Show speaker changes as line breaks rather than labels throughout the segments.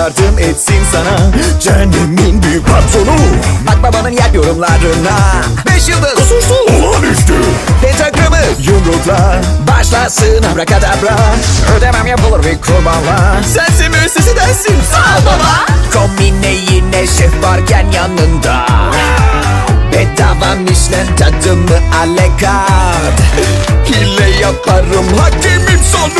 yardım etsin sana. Cehennemin büyük patronu. Bak babanın yer yorumlarına. Beş yıldız. Kusursuz. Olağanüstü. Pentagramı. Yumrukla. Başlasın abrakadabra. Ödemem yapılır bir kurbanla. Sensin müessesi dersin. Sağ ol baba. Kombine yine şef varken yanında. Bedava Michelin tadımı alekart Hile yaparım hakemim sonuçta Bol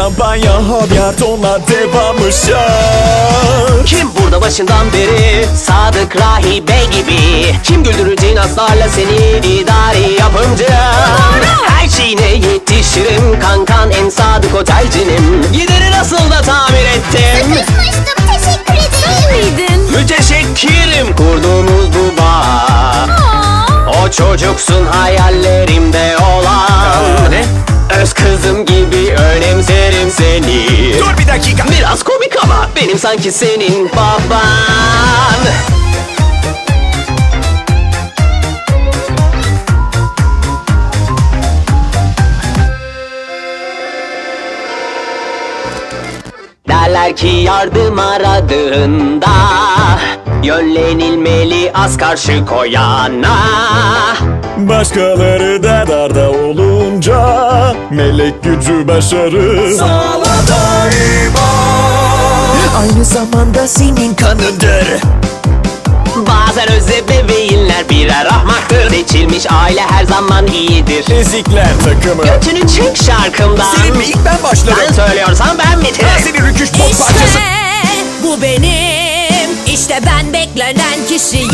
şampanya havyart onlar devamı şart
Kim burada başından beri Sadık rahibe gibi? Kim güldürür aslarla seni? İdari yapımcı. Her şeyine yetişirim Kankan en sadık otelcinim. Gideri nasıl da tamir ettim?
Sıkışmıştım teşekkür ederim.
Müteşekkirim kurduğumuz bu bağ. O çocuksun hayallerimde olan seni.
Dur bir dakika.
Biraz komik ama benim sanki senin baban. Derler ki yardım aradığında Yönlenilmeli az karşı koyana.
Başkaları da darda Melek gücü başarı. Sağla daima Aynı zamanda senin kanındır
Bazen bebeğinler birer ahmaktır. Seçilmiş aile her zaman iyidir.
Ezikler takımı.
Götünü çek şarkımdan.
Senin mi? İlk ben başlarım.
Sen söylüyorsan ben bitiririm
Ben seni rüküş parçası
İşte bu benim. İşte ben beklenen kişiyim